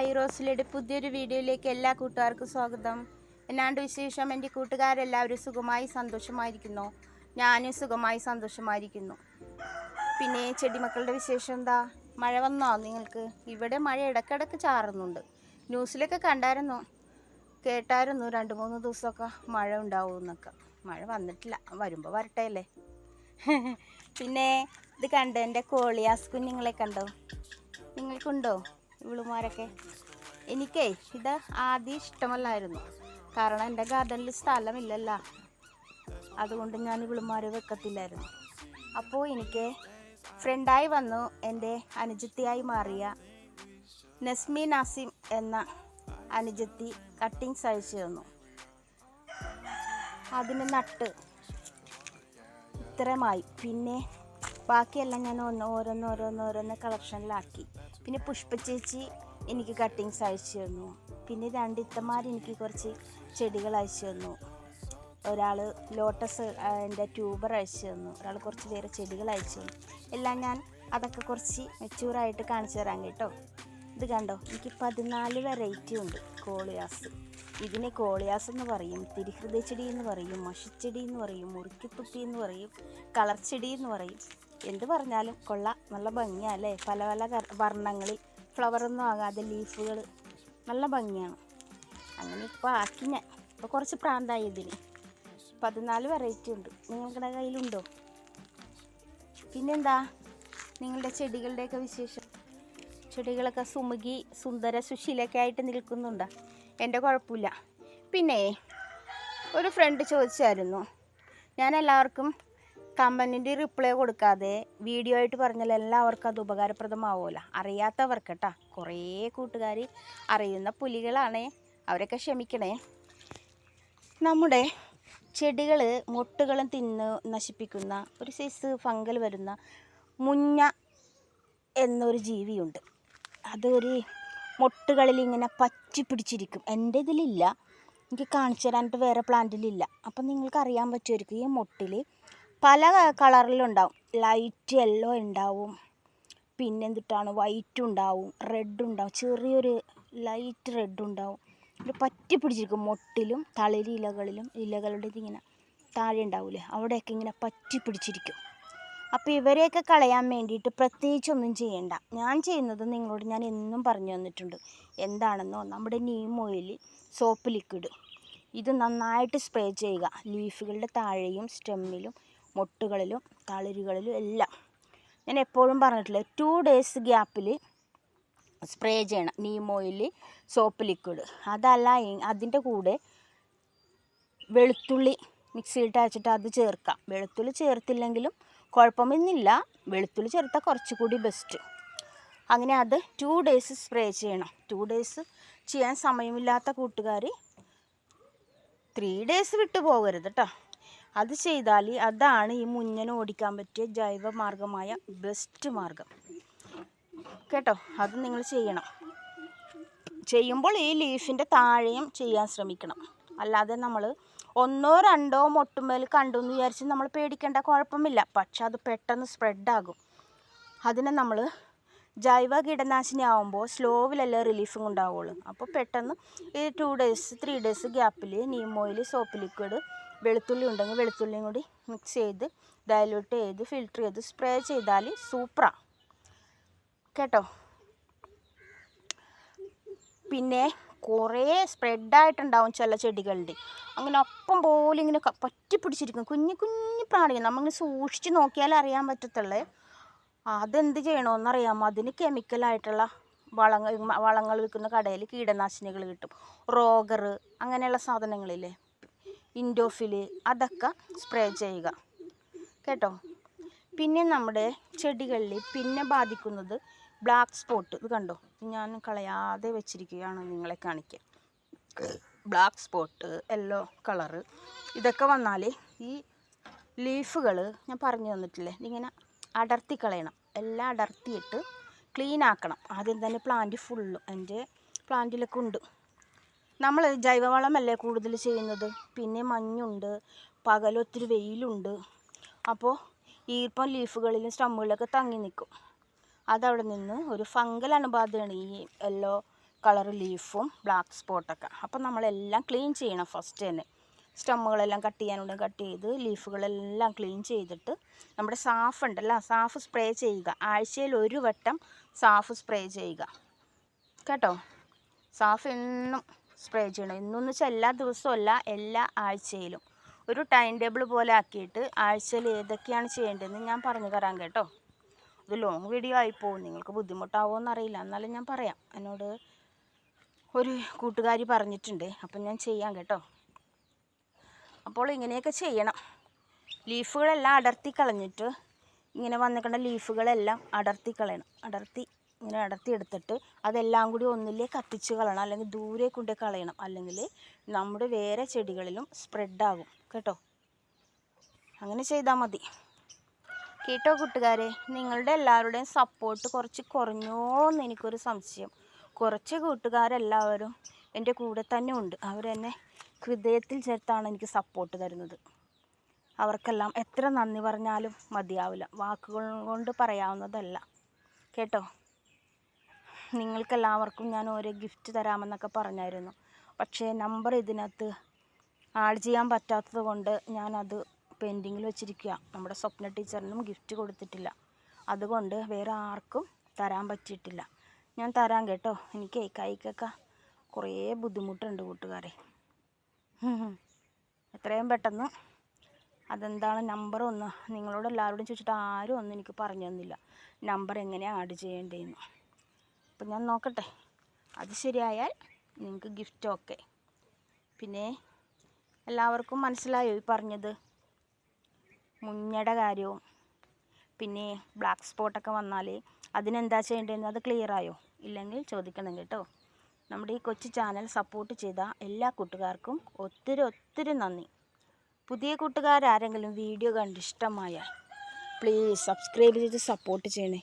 Hi റോസിലയുടെ പുതിയൊരു വീഡിയോയിലേക്ക് എല്ലാ കൂട്ടുകാർക്കും സ്വാഗതം. എന്നാണ്ട് വിശേഷം? എന്റെ കൂട്ടുകാരെല്ലാവരും സുഖമായി സന്തോഷമായിരിക്കുന്നു. ഞാനും സുഖമായി സന്തോഷമായിരിക്കുന്നു. പിന്നെ ചെടിമക്കളുടെ വിശേഷം എന്താ? മഴ വന്നോ നിങ്ങൾക്ക്? ഇവിടെ മഴ ഇടയ്ക്കിടയ്ക്ക് ചാറുന്നുണ്ട്. ന്യൂസിലൊക്കെ കണ്ടായിരുന്നു. കേട്ടായിരുന്നു രണ്ട് മൂന്ന് ദിവസമൊക്കെ മഴ ഉണ്ടാവും എന്നൊക്കെ. മഴ വന്നിട്ടില്ല. വരുമ്പോൾ വരട്ടെ അല്ലേ? പിന്നെ ഇത് കണ്ടോ എന്റെ കോളിയാസ് കുഞ്ഞുങ്ങളെ കണ്ടോ? നിങ്ങൾക്കുണ്ടോ? ഇവളുമാരൊക്കെ. എനിക്കേ ഇത് ആദ്യം ഇഷ്ടമല്ലായിരുന്നു. കാരണം എന്റെ ഗാർഡനിൽ സ്ഥലമില്ലല്ലോ. അതുകൊണ്ട് ഞാൻ ഇവളുമാരെ വെക്കത്തില്ലായിരുന്നു. അപ്പോൾ എനിക്ക് ഫ്രണ്ടായി വന്നു എന്റെ അനുജത്തിയായി മാറിയ നസ്മി നാസിം എന്ന അനുജത്തി കട്ടിങ്സ് അയച്ചു തന്നു. അതിന് നട്ട് ഇത്രമായി പിന്നെ ബാക്കിയെല്ലാം ഞാൻ ഒന്ന് ഓരോന്ന് ഓരോന്ന് ഓരോന്ന് കളക്ഷനിലാക്കി. പിന്നെ പുഷ്പ ചേച്ചി എനിക്ക് കട്ടിങ്സ് അയച്ചു തന്നു. പിന്നെ രണ്ട് ഇത്തമാർ എനിക്ക് കുറച്ച് ചെടികൾ അയച്ചു തന്നു. ഒരാൾ ലോട്ടസ് എന്റെ ട്യൂബർ അയച്ചു തന്നു. ഒരാൾ കുറച്ച് വേറെ ചെടികൾ അയച്ചു തന്നു. എല്ലാം ഞാൻ അതൊക്കെ കുറച്ച് മെച്ചൂറായിട്ട് കാണിച്ചു തരാം കേട്ടോ. ഇത് കണ്ടോ? എനിക്ക് പതിനാല് വെറൈറ്റി ഉണ്ട് കോളിയാസ്. ഇതിനെ കോളിയാസ് എന്ന് പറയും തിരിഹൃദയ ചെടി എന്ന് പറയും മഷിച്ചെടി എന്ന് പറയും മുറുക്കിത്തുപ്പി എന്ന് പറയും കളർ ചെടി എന്ന് പറയും. എന്ത് പറഞ്ഞാലും കൊള്ളാം. നല്ല ഭംഗിയാണ് അല്ലേ പല പല വർണങ്ങളിൽ ഫ്ലവറൊന്നും ആകാതെ ലീഫുകൾ നല്ല ഭംഗിയാണ്. അങ്ങനെ ഇപ്പോൾ ആക്കി ഞാൻ. ഇപ്പോൾ കുറച്ച് പ്രാന്തായി ഇതിന്. പതിനാല് വെറൈറ്റി ഉണ്ട്. നിങ്ങളുടെ കയ്യിലുണ്ടോ? പിന്നെന്താ? നിങ്ങളുടെ ചെടികളുടെയൊക്കെ വിശേഷം? ചെടികളൊക്കെ സുമുഖി സുന്ദര സുശീലൊക്കെ ആയിട്ട് നിൽക്കുന്നുണ്ടോ? എന്റെ കുഴപ്പമില്ല. പിന്നെ ഒരു ഫ്രണ്ട് ചോദിച്ചായിരുന്നു. ഞാൻ എല്ലാവർക്കും കമന്റിന്റെ റിപ്ലൈ കൊടുക്കാതെ വീഡിയോ ആയിട്ട് പറഞ്ഞാൽ എല്ലാവർക്കും അത് ഉപകാരപ്രദമാവുമല്ലോ അറിയാത്തവർക്ക് കേട്ടോ കുറേ കൂട്ടുകാർ അറിയുന്ന പുലികളാണേ. അവരൊക്കെ ക്ഷമിക്കണേ. നമ്മുടെ ചെടികൾ മൊട്ടുകളും തിന്ന് നശിപ്പിക്കുന്ന ഒരു സൈസ് ഫംഗൽ വരുന്ന മുഞ്ഞ എന്നൊരു ജീവിയുണ്ട്. അതൊരു മൊട്ടുകളിൽ ഇങ്ങനെ പറ്റി പിടിച്ചിരിക്കും. എന്റെ ഇതിലില്ല. എനിക്ക് കാണിച്ചു തരാനായിട്ട് വേറെ പ്ലാന്റിലില്ല അപ്പം നിങ്ങൾക്ക് അറിയാൻ പറ്റുമായിരിക്കും ഈ മൊട്ടിൽ പല കളറിലുണ്ടാവും. ലൈറ്റ് യെല്ലോ ഉണ്ടാവും. പിന്നെ എന്തിട്ടാണ് വൈറ്റ് ഉണ്ടാവും. റെഡ് ഉണ്ടാവും. ചെറിയൊരു ലൈറ്റ് റെഡ് ഉണ്ടാവും. ഒരു പറ്റി പിടിച്ചിരിക്കും മൊട്ടിലും തളിരി ഇലകളിലും. ഇലകളുടെ ഇതിങ്ങനെ താഴെ ഉണ്ടാവില്ലേ അവിടെയൊക്കെ ഇങ്ങനെ പറ്റി പിടിച്ചിരിക്കും. അപ്പോൾ ഇവരെയൊക്കെ കളയാൻ വേണ്ടിയിട്ട് പ്രത്യേകിച്ചൊന്നും ചെയ്യണ്ട. ഞാൻ ചെയ്യുന്നത് നിങ്ങളോട് ഞാൻ എന്നും പറഞ്ഞു തന്നിട്ടുണ്ട്. എന്താണെന്നോ? നമ്മുടെ നീം ഓയിൽ സോപ്പ് ലിക്വിഡ് ഇത് നന്നായിട്ട് സ്പ്രേ ചെയ്യുക. ലീഫുകളുടെ താഴെയും സ്റ്റെമ്മിലും മൊട്ടുകളിലും തളിരുകളിലും എല്ലാം. ഞാൻ എപ്പോഴും പറഞ്ഞിട്ടില്ല ടു ഡേയ്സ് ഗ്യാപ്പിൽ സ്പ്രേ ചെയ്യണം. നീം ഓയിൽ സോപ്പ് ലിക്വിഡ് അതല്ല അതിന്റെ കൂടെ വെളുത്തുള്ളി മിക്സിയിട്ട് അരച്ചിട്ട് അത് ചേർക്കാം. വെളുത്തുള്ളി ചേർത്തില്ലെങ്കിലും കുഴപ്പമൊന്നുമില്ല. വെളുത്തുള്ളി ചേർത്താൽ കുറച്ചുകൂടി ബെസ്റ്റ് അങ്ങനെ അത് ടു ഡേയ്സ് സ്പ്രേ ചെയ്യണം. ടു ഡേയ്സ് ചെയ്യാൻ സമയമില്ലാത്ത കൂട്ടുകാർ ത്രീ ഡേയ്സ് വിട്ടു പോകരുത് കേട്ടോ അത് ചെയ്താൽ അതാണ് ഈ മുഞ്ഞനെ ഓടിക്കാൻ പറ്റിയ ജൈവ മാർഗമായ ബെസ്റ്റ് മാർഗം. കേട്ടോ? അത് നിങ്ങൾ ചെയ്യണം. ചെയ്യുമ്പോൾ ഈ ലീഫിന്റെ താഴെയും ചെയ്യാൻ ശ്രമിക്കണം. അല്ലാതെ നമ്മൾ ഒന്നോ രണ്ടോ മൊട്ടുമേൽ കണ്ടു എന്ന് വിചാരിച്ച് നമ്മൾ പേടിക്കേണ്ട കുഴപ്പമില്ല. പക്ഷെ അത് പെട്ടെന്ന് സ്പ്രെഡാകും അതിനെ നമ്മൾ ജൈവ കീടനാശിനി ആകുമ്പോൾ സ്ലോവിലല്ലേ റിലീഫും ഉണ്ടാവുള്ളൂ. അപ്പോൾ പെട്ടെന്ന് ഈ ടു ഡേയ്സ് ത്രീ ഡേയ്സ് ഗ്യാപ്പിൽ നീം ഓയിൽ സോപ്പ് ലിക്വിഡ് വെളുത്തുള്ളി ഉണ്ടെങ്കിൽ വെളുത്തുള്ളിയും കൂടി മിക്സ് ചെയ്ത് ഡയലൂട്ട് ചെയ്ത് ഫിൽറ്റർ ചെയ്ത് സ്പ്രേ ചെയ്താൽ സൂപ്പറാണ് കേട്ടോ? പിന്നെ കുറേ സ്പ്രെഡായിട്ടുണ്ടാവും ചില ചെടികളുടെ. അങ്ങനെ ഒപ്പം പോലെ ഇങ്ങനെ പറ്റി പിടിച്ചിരിക്കും കുഞ്ഞു കുഞ്ഞു പ്രാണികൾ. നമ്മളിങ്ങനെ സൂക്ഷിച്ച് നോക്കിയാലേ അറിയാൻ പറ്റത്തുള്ളേ. അതെന്ത് ചെയ്യണമെന്നറിയാമോ അതിന് കെമിക്കലായിട്ടുള്ള വളങ്ങൾ വളങ്ങൾ വിൽക്കുന്ന കടയിൽ കീടനാശിനികൾ കിട്ടും. റോഗർ അങ്ങനെയുള്ള സാധനങ്ങളില്ലേ? ഇൻഡോഫിൽ അതൊക്കെ സ്പ്രേ ചെയ്യുക. കേട്ടോ? പിന്നെ നമ്മുടെ ചെടികളിൽ പിന്നെ ബാധിക്കുന്നത് ബ്ലാക്ക് സ്പോട്ട് ഇത് കണ്ടോ? ഞാൻ കളയാതെ വെച്ചിരിക്കുകയാണ് നിങ്ങളെ കാണിക്കാൻ. ബ്ലാക്ക് സ്പോട്ട് യെല്ലോ കളറ് ഇതൊക്കെ വന്നാൽ ഈ ലീഫുകൾ ഞാൻ പറഞ്ഞു തന്നിട്ടില്ലേ? ഇങ്ങനെ അടർത്തി കളയണം. എല്ലാം അടർത്തിയിട്ട് ക്ലീൻ ആക്കണം. ആദ്യം തന്നെ പ്ലാന്റ് ഫുള്ള് എന്റെ പ്ലാന്റിലൊക്കെ ഉണ്ട്. നമ്മൾ ജൈവവളമല്ലേ കൂടുതൽ ചെയ്യുന്നത്? പിന്നെ മഞ്ഞുണ്ട് പകലൊത്തിരി വെയിലുണ്ട്. അപ്പോൾ ഈർപ്പം ലീഫുകളിലും സ്റ്റമ്മുകളിലൊക്കെ തങ്ങി നിൽക്കും. അതവിടെ നിന്ന് ഒരു ഫംഗൽ അണുബാധയാണ് ഈ യെല്ലോ കളർ ലീഫും ബ്ലാക്ക് സ്പോട്ടൊക്കെ അപ്പം നമ്മളെല്ലാം ക്ലീൻ ചെയ്യണം ഫസ്റ്റ് തന്നെ. സ്റ്റമ്മുകളെല്ലാം കട്ട് ചെയ്യാനുണ്ടെങ്കിൽ കട്ട് ചെയ്ത് ലീഫുകളെല്ലാം ക്ലീൻ ചെയ്തിട്ട് നമ്മുടെ സാഫ് ഉണ്ടല്ലോ സാഫ് സ്പ്രേ ചെയ്യുക. ആഴ്ചയിൽ ഒരു വട്ടം സാഫ് സ്പ്രേ ചെയ്യുക. കേട്ടോ? സാഫ് എന്നും സ്പ്രേ ചെയ്യണം. ഇന്നൊന്നും വെച്ചാൽ എല്ലാ ദിവസവും അല്ല എല്ലാ ആഴ്ചയിലും. ഒരു ടൈം ടേബിൾ പോലെ ആക്കിയിട്ട് ആഴ്ചയിൽ ഏതൊക്കെയാണ് ചെയ്യേണ്ടതെന്ന് ഞാൻ പറഞ്ഞു തരാം കേട്ടോ. ഇത് ലോങ് വീഡിയോ ആയി പോകും നിങ്ങൾക്ക് ബുദ്ധിമുട്ടാവുമോ എന്നറിയില്ല എന്നാലും ഞാൻ പറയാം. എന്നോട് ഒരു കൂട്ടുകാരി പറഞ്ഞിട്ടുണ്ട്. അപ്പം ഞാൻ ചെയ്യാം കേട്ടോ. അപ്പോൾ ഇങ്ങനെയൊക്കെ ചെയ്യണം. ലീഫുകളെല്ലാം അടർത്തി കളഞ്ഞിട്ട് ഇങ്ങനെ വന്നിക്കണ്ട ലീഫുകളെല്ലാം അടർത്തി കളയണം. അടർത്തി ഇങ്ങനെ അടർത്തി എടുത്തിട്ട് അതെല്ലാം കൂടി ഒന്നിലേ കത്തിച്ച് കളയണം. അല്ലെങ്കിൽ ദൂരെ കൊണ്ടേ കളയണം. അല്ലെങ്കിൽ നമ്മുടെ വേറെ ചെടികളിലും സ്പ്രെഡാകും കേട്ടോ? അങ്ങനെ ചെയ്താൽ മതി. കേട്ടോ കൂട്ടുകാരെ? നിങ്ങളുടെ എല്ലാവരുടെയും സപ്പോർട്ട് കുറച്ച് കുറഞ്ഞോന്ന് എനിക്കൊരു സംശയം. കുറച്ച് കൂട്ടുകാരെല്ലാവരും എന്റെ കൂടെ തന്നെ ഉണ്ട്. അവരെന്നെ ഹൃദയത്തിൽ ചേർത്താണ് എനിക്ക് സപ്പോർട്ട് തരുന്നത്. അവർക്കെല്ലാം എത്ര നന്ദി പറഞ്ഞാലും മതിയാവില്ല. വാക്കുകൾ കൊണ്ട് പറയാവുന്നതല്ല. കേട്ടോ? നിങ്ങൾക്കെല്ലാവർക്കും ഞാൻ ഓരോ ഗിഫ്റ്റ് തരാമെന്നൊക്കെ പറഞ്ഞായിരുന്നു. പക്ഷേ നമ്പർ ഇതിനകത്ത് ആഡ് ചെയ്യാൻ പറ്റാത്തത് കൊണ്ട് ഞാനത് പെൻഡിങ്ങിൽ വെച്ചിരിക്കുക നമ്മുടെ സ്വപ്ന ടീച്ചറിനും ഗിഫ്റ്റ് കൊടുത്തിട്ടില്ല. അതുകൊണ്ട് വേറെ ആർക്കും തരാൻ പറ്റിയിട്ടില്ല. ഞാൻ തരാം കേട്ടോ. എനിക്ക് കൈക്കൊക്കെ കുറേ ബുദ്ധിമുട്ടുണ്ട് കൂട്ടുകാരെ. എത്രയും പെട്ടെന്ന് അതെന്താണ് നമ്പർ ഒന്ന്. നിങ്ങളോട് എല്ലാവരോടും ചോദിച്ചിട്ട് ആരും ഒന്നും എനിക്ക് പറഞ്ഞു തന്നില്ല. നമ്പർ എങ്ങനെയാണ് ആഡ് ചെയ്യേണ്ടതെന്ന്. അപ്പം ഞാൻ നോക്കട്ടെ. അത് ശരിയായാൽ നിങ്ങൾക്ക് ഗിഫ്റ്റ് ഓക്കെ പിന്നെ എല്ലാവർക്കും മനസ്സിലായോ ഈ പറഞ്ഞത്? മുഞ്ഞയുടെ കാര്യവും. പിന്നെ ബ്ലാക്ക് സ്പോട്ടൊക്കെ വന്നാൽ അതിനെന്താ ചെയ്യേണ്ടതെന്ന് അത് ക്ലിയർ ആയോ? ഇല്ലെങ്കിൽ ചോദിക്കണം കേട്ടോ. നമ്മുടെ ഈ കൊച്ചു ചാനൽ സപ്പോർട്ട് ചെയ്ത എല്ലാ കൂട്ടുകാർക്കും ഒത്തിരി ഒത്തിരി നന്ദി. പുതിയ കൂട്ടുകാരാരെങ്കിലും വീഡിയോ കണ്ട് ഇഷ്ടമായാൽ പ്ലീസ് സബ്സ്ക്രൈബ് ചെയ്ത് സപ്പോർട്ട് ചെയ്യണേ.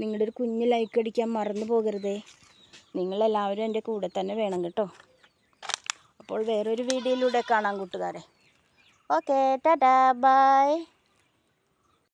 നിങ്ങളുടെ ഒരു കുഞ്ഞ് ലൈക്ക് അടിക്കാൻ മറന്നു പോകരുതേ. നിങ്ങളെല്ലാവരും എന്റെ കൂടെ തന്നെ വേണം കേട്ടോ. അപ്പോൾ വേറൊരു വീഡിയോയിലൂടെ കാണാം കൂട്ടുകാരെ. Okay tata bye